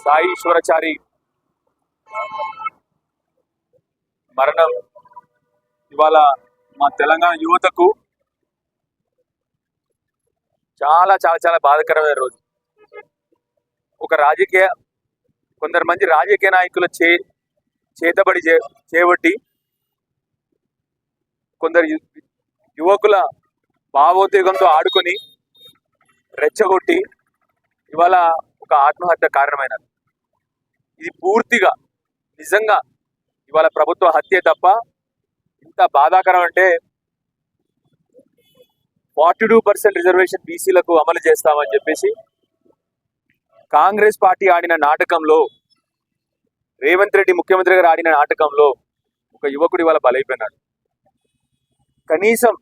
సాయి మరణం ఇవాళ మా తెలంగాణ యువతకు చాలా చాలా చాలా బాధకరమైన రోజు. ఒక రాజకీయ కొందరు మంది రాజకీయ నాయకుల చే చేతబడి చే చేపట్టి కొందరు యువకుల భావోద్వేగంతో ఆడుకొని రెచ్చగొట్టి ఇవాళ ఒక ఆత్మహత్య కారణమైనది. ఇది పూర్తిగా నిజంగా ఇవాళ ప్రభుత్వ హత్య తప్ప ఇంత బాధాకరం అంటే ఫార్టీ టూ పర్సెంట్ రిజర్వేషన్ బీసీలకు అమలు చేస్తామని చెప్పేసి కాంగ్రెస్ పార్టీ ఆడిన నాటకంలో రేవంత్ రెడ్డి ముఖ్యమంత్రి గారు ఆడిన నాటకంలో ఒక యువకుడు ఇవాళ బలైపోయినాడు. కనీసం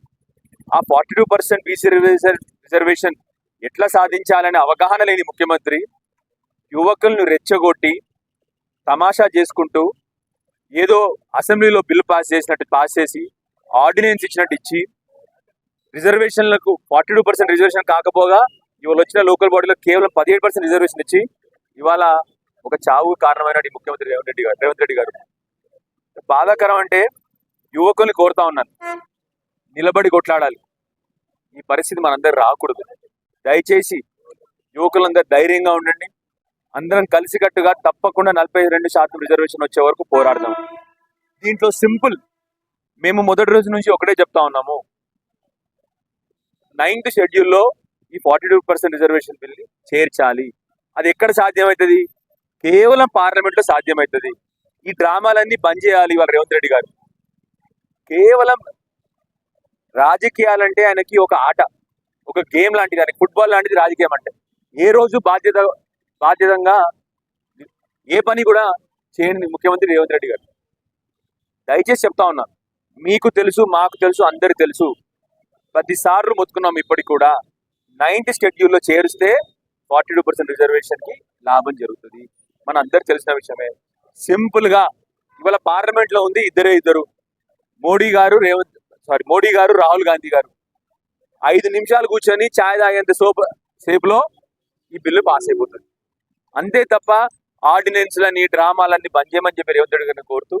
ఆ forty two percent BC reservation ఎట్లా సాధించాలనే అవగాహన లేని ముఖ్యమంత్రి యువకులను రెచ్చగొట్టి తమాషా చేసుకుంటూ ఏదో అసెంబ్లీలో బిల్లు పాస్ చేసినట్టు పాస్ చేసి ఆర్డినెన్స్ ఇచ్చినట్టు ఇచ్చి రిజర్వేషన్లకు ఫార్టీ టూ పర్సెంట్ రిజర్వేషన్ కాకపోగా ఇవాళ వచ్చిన లోకల్ బాడీలో కేవలం పదిహేడు పర్సెంట్ రిజర్వేషన్ ఇచ్చి ఇవాళ ఒక చావు కారణమైన ముఖ్యమంత్రి రేవంత్ రెడ్డి గారు రేవంత్ రెడ్డి గారు. బాధాకరం అంటే యువకుల్ని కోరుతా ఉన్నాను. నిలబడి కొట్లాడాలి. ఈ పరిస్థితి మనందరూ రాకూడదు. దయచేసి యువకులందరూ ధైర్యంగా ఉండండి. అందరం కలిసికట్టుగా తప్పకుండా నలభై రెండు శాతం రిజర్వేషన్ వచ్చే వరకు పోరాడదాం. దీంట్లో సింపుల్ మేము మొదటి రోజు నుంచి ఒకటే చెప్తా ఉన్నాము. నైన్త్ షెడ్యూల్లో ఈ ఫార్టీ టూ పర్సెంట్ రిజర్వేషన్ బిల్ని చేర్చాలి. అది ఎక్కడ సాధ్యమవుతుంది కేవలం పార్లమెంట్లో సాధ్యమవుతుంది ఈ డ్రామాలన్నీ బంద్ చేయాలి ఇవాళ రేవంత్ రెడ్డి గారు. కేవలం రాజకీయాలంటే ఆయనకి ఒక ఆట ఒక గేమ్ లాంటిది ఆయనకి ఫుట్బాల్ లాంటిది రాజకీయం అంటే. ఏ రోజు బాధ్యత బాధ్యతంగా ఏ పని కూడా చేయని ముఖ్యమంత్రి రేవంత్ రెడ్డి గారు. దయచేసి చెప్తా ఉన్నాను మీకు తెలుసు మాకు తెలుసు అందరికి తెలుసు. పదిసార్లు మొత్తుకున్నాం ఇప్పటికి కూడా. నైన్త్ షెడ్యూల్లో చేరిస్తే ఫార్టీ టూ పర్సెంట్ రిజర్వేషన్కి లాభం జరుగుతుంది. మన అందరు తెలిసిన విషయమే. సింపుల్గా ఇవాళ పార్లమెంట్లో ఉంది ఇద్దరే ఇద్దరు. మోడీ గారు రేవంత్ సారీ మోడీ గారు రాహుల్ గాంధీ గారు. ఐదు నిమిషాలు కూర్చొని ఛాయ్ తాగేంత సోప్ సేపులో ఈ బిల్లు పాస్ అయిపోతుంది. అంతే తప్ప ఆర్డినెన్స్లని డ్రామాలన్నీ బంద్ చేయమని చెప్పి రేవంత్ గారిని కోరుతూ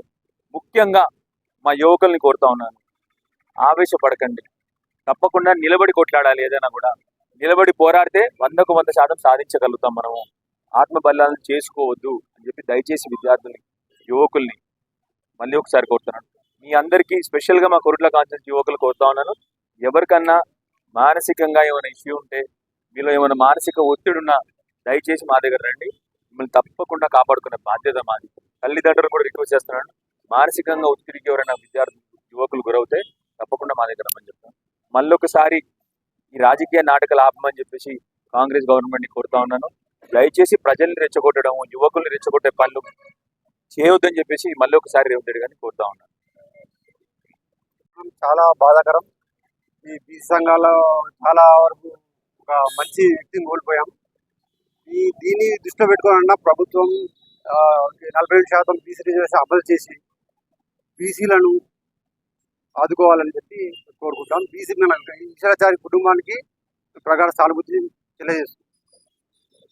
ముఖ్యంగా మా యువకుల్ని కోరుతా ఉన్నాను. ఆవేశపడకండి. తప్పకుండా నిలబడి కొట్లాడాలి ఏదైనా కూడా. నిలబడి పోరాడితే వందకు వంద శాతం సాధించగలుగుతాం మనము. ఆత్మ చేసుకోవద్దు అని చెప్పి దయచేసి విద్యార్థుల్ని యువకుల్ని మళ్ళీ ఒకసారి కోరుతున్నాను. మీ అందరికీ స్పెషల్గా మా కొరుట్ల కాన్సెప్ట్ యువకులు కోరుతా ఉన్నాను. ఎవరికన్నా మానసికంగా ఏమైనా ఇష్యూ ఉంటే మీలో ఏమైనా మానసిక ఒత్తిడి ఉన్నా దయచేసి మా దగ్గర రండి. మిమ్మల్ని తప్పకుండా కాపాడుకునే బాధ్యత మాది. తల్లిదండ్రులు కూడా రిక్వెస్ట్ చేస్తున్నాను. మానసికంగా ఒత్తిడికి ఎవరైనా విద్యార్థులు యువకులు గురవుతే తప్పకుండా మా దగ్గర రమ్మని చెప్తాను. మళ్ళీ ఒకసారి ఈ రాజకీయ నాటకాలు ఆపమని చెప్పేసి కాంగ్రెస్ గవర్నమెంట్ని కోరుతా ఉన్నాను. దయచేసి ప్రజల్ని రెచ్చగొట్టడం యువకుల్ని రెచ్చగొట్టే పనులు చేయొద్దని చెప్పేసి మళ్ళీ ఒకసారి రేవంత్ రెడ్డి గారిని కోరుతా ఉన్నాను. చాలా బాధాకరం. ఈ బీసీ సంఘాల్లో చాలా వరకు ఒక మంచి వ్యక్తిని కోల్పోయాం. ఈ దీన్ని దృష్టిలో పెట్టుకోవాలన్నా ప్రభుత్వం నలభై ఏడు శాతం బీసీ రిజర్వేషన్ అమలు చేసి బీసీలను ఆదుకోవాలని చెప్పి కోరుకుంటాం. బీసీ ఈశ్వరాచారి కుటుంబానికి ప్రగాఢ సానుభూతిని తెలియజేస్తుంది